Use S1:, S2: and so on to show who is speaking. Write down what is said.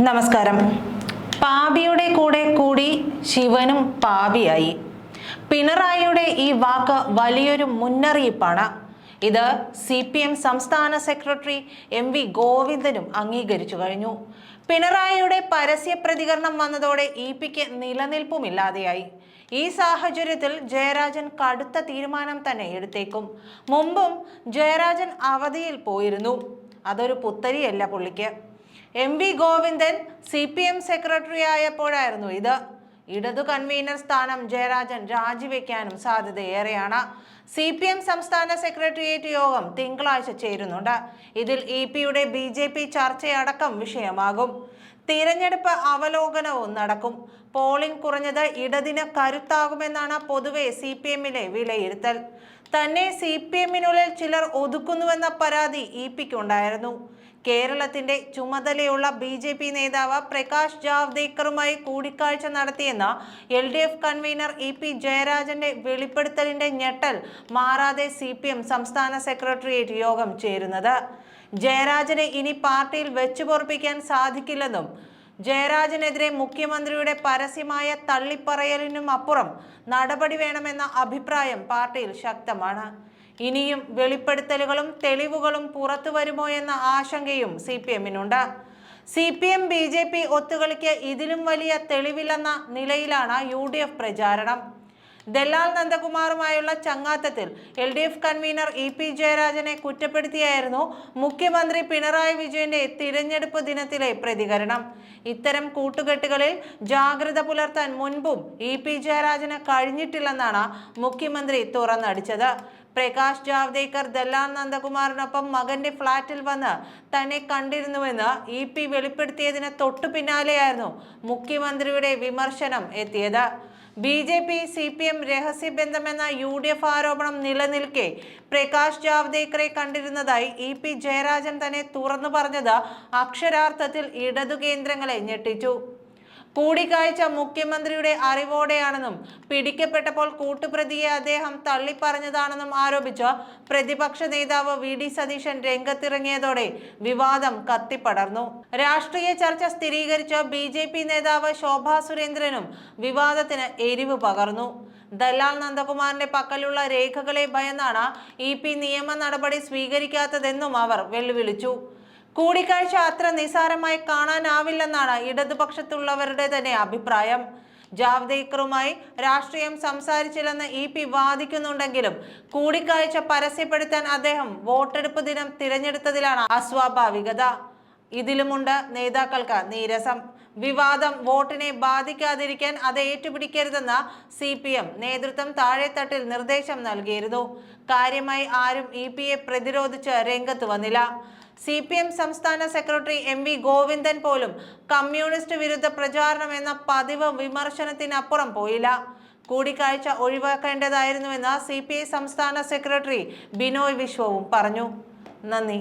S1: നമസ്കാരം. പാപിയുടെ കൂടെ കൂടി ശിവനും പാപിയായി. പിണറായിയുടെ ഈ വാക്ക് വലിയൊരു മുന്നറിയിപ്പാണ്. ഇത് സി പി എം സംസ്ഥാന സെക്രട്ടറി എം വി ഗോവിന്ദനും അംഗീകരിച്ചു കഴിഞ്ഞു. പിണറായിയുടെ പരസ്യ പ്രതികരണം വന്നതോടെ ഇ പിക്ക് നിലനിൽപ്പുമില്ലാതെയായി. ഈ സാഹചര്യത്തിൽ ജയരാജൻ കടുത്ത തീരുമാനം തന്നെ എടുത്തേക്കും. മുമ്പും ജയരാജൻ അവധിയിൽ പോയിരുന്നു. അതൊരു പുത്തരിയല്ല പുള്ളിക്ക്. M V Govindan C P M secretary ആയപ്പോഴായിരുന്നു ഇത്. ഇടതു കൺവീനർ സ്ഥാനം ജയരാജൻ രാജിവെക്കാനും സാധ്യതയേറെയാണ്. സി പി എം സംസ്ഥാന സെക്രട്ടേറിയറ്റ് യോഗം തിങ്കളാഴ്ച ചേരുന്നുണ്ട്. ഇതിൽ ഇ പിയുടെ ബി ജെ പി ചർച്ചയടക്കം വിഷയമാകും. തിരഞ്ഞെടുപ്പ് അവലോകനവും നടക്കും. പോളിംഗ് കുറഞ്ഞത് ഇടതിന് കരുത്താകുമെന്നാണ് പൊതുവെ സി പി എമ്മിലെ വിലയിരുത്തൽ. തന്നെ സി പി എമ്മിനുള്ളിൽ ചിലർ ഒതുക്കുന്നുവെന്ന പരാതി ഇ പിക്കുണ്ടായിരുന്നു. കേരളത്തിന്റെ ചുമതലയുള്ള ബി ജെ പി നേതാവ് പ്രകാശ് ജാവ്ദേക്കറുമായി കൂടിക്കാഴ്ച നടത്തിയെന്ന L D F convener E P ജയരാജന്റെ വെളിപ്പെടുത്തലിന്റെ ഞെട്ടൽ മാറാതെ സി പി എം സംസ്ഥാന സെക്രട്ടേറിയറ്റ് യോഗം ചേരുന്നത്. ജയരാജനെ ഇനി പാർട്ടിയിൽ വെച്ചുപൊറപ്പിക്കാൻ സാധിക്കില്ലെന്നും ജയരാജനെതിരെ മുഖ്യമന്ത്രിയുടെ പരസ്യമായ തള്ളിപ്പറയലിനും അപ്പുറം നടപടി വേണമെന്ന അഭിപ്രായം പാർട്ടിയിൽ ശക്തമാണ്. ഇനിയും വെളിപ്പെടുത്തലുകളും തെളിവുകളും പുറത്തു വരുമോ എന്ന ആശങ്കയും C P എമ്മിനുണ്ട് C P M B J P ഒത്തുകളിക്ക് ഇതിലും വലിയ തെളിവില്ലെന്ന നിലയിലാണ് യു ഡി എഫ് പ്രചാരണം. ദല്ലാൽ നന്ദകുമാറുമായുള്ള ചങ്ങാത്തത്തിൽ L D F convener E P ജയരാജനെ കുറ്റപ്പെടുത്തിയായിരുന്നു മുഖ്യമന്ത്രി പിണറായി വിജയന്റെ തിരഞ്ഞെടുപ്പ് ദിനത്തിലെ പ്രതികരണം. ഇത്തരം കൂട്ടുകെട്ടുകളിൽ ജാഗ്രത പുലർത്താൻ മുൻപും ഇ പി ജയരാജന് കഴിഞ്ഞിട്ടില്ലെന്നാണ് മുഖ്യമന്ത്രി തുറന്നടിച്ചത്. പ്രകാശ് ജാവ്ദേക്കർ ദല്ലാൽ നന്ദകുമാറിനൊപ്പം മകന്റെ ഫ്ളാറ്റിൽ വന്ന് തന്നെ കണ്ടിരുന്നുവെന്ന് ഇ പി വെളിപ്പെടുത്തിയതിന് തൊട്ടു പിന്നാലെയായിരുന്നു മുഖ്യമന്ത്രിയുടെ വിമർശനം എത്തിയത്. B J P C P M രഹസ്യബന്ധമെന്ന U D F ആരോപണം നിലനിൽക്കെ പ്രകാശ് ജാവ്ദേക്കറെ കണ്ടിരുന്നതായി ഇ പി ജയരാജൻ തന്നെ തുറന്നു പറഞ്ഞത് അക്ഷരാർത്ഥത്തിൽ ഇടതു കേന്ദ്രങ്ങളെ ഞെട്ടിച്ചു. കൂടിക്കാഴ്ച മുഖ്യമന്ത്രിയുടെ അറിവോടെയാണെന്നും പിടിക്കപ്പെട്ടപ്പോൾ കൂട്ടുപ്രതിയെ അദ്ദേഹം തള്ളിപ്പറഞ്ഞതാണെന്നും ആരോപിച്ച് പ്രതിപക്ഷ നേതാവ് വി ഡി സതീശൻ രംഗത്തിറങ്ങിയതോടെ വിവാദം കത്തിപ്പടർന്നു. രാഷ്ട്രീയ ചർച്ച സ്ഥിരീകരിച്ച ബി ജെ പി നേതാവ് ശോഭാ സുരേന്ദ്രനും വിവാദത്തിന് എരിവ് പകർന്നു. ദലാൽ നന്ദകുമാറിന്റെ പക്കലുള്ള രേഖകളെ ഭയന്നാണ് ഇ പി നിയമ നടപടി സ്വീകരിക്കാത്തതെന്നും അവർ വെല്ലുവിളിച്ചു. കൂടിക്കാഴ്ച അത്ര നിസാരമായി കാണാനാവില്ലെന്നാണ് ഇടതുപക്ഷത്തുള്ളവരുടെ തന്നെ അഭിപ്രായം. ജാവ്ദേക്കറുമായി രാഷ്ട്രീയം സംസാരിച്ചില്ലെന്ന് ഇ പി വാദിക്കുന്നുണ്ടെങ്കിലും കൂടിക്കാഴ്ച പരസ്യപ്പെടുത്താൻ അദ്ദേഹം വോട്ടെടുപ്പ് ദിനം തിരഞ്ഞെടുത്തതിലാണ് അസ്വാഭാവികത. ഇതിലുമുണ്ട് നേതാക്കൾക്ക് നീരസം. വിവാദം വോട്ടിനെ ബാധിക്കാതിരിക്കാൻ അത് ഏറ്റുപിടിക്കരുതെന്ന് സി പി എം നേതൃത്വം താഴെത്തട്ടിൽ നിർദ്ദേശം നൽകിയിരുന്നു. കാര്യമായി ആരും ഇ പിയെ പ്രതിരോധിച്ച് രംഗത്ത് വന്നില്ല. സി പി എം സംസ്ഥാന സെക്രട്ടറി എം വി ഗോവിന്ദൻ പോലും കമ്മ്യൂണിസ്റ്റ് വിരുദ്ധ പ്രചാരണം എന്ന പതിവ് വിമർശനത്തിനപ്പുറം പോയില്ല. കൂടിക്കാഴ്ച ഒഴിവാക്കേണ്ടതായിരുന്നുവെന്ന് സി പി ഐ സംസ്ഥാന സെക്രട്ടറി ബിനോയ് വിശ്വവും പറഞ്ഞു. നന്ദി.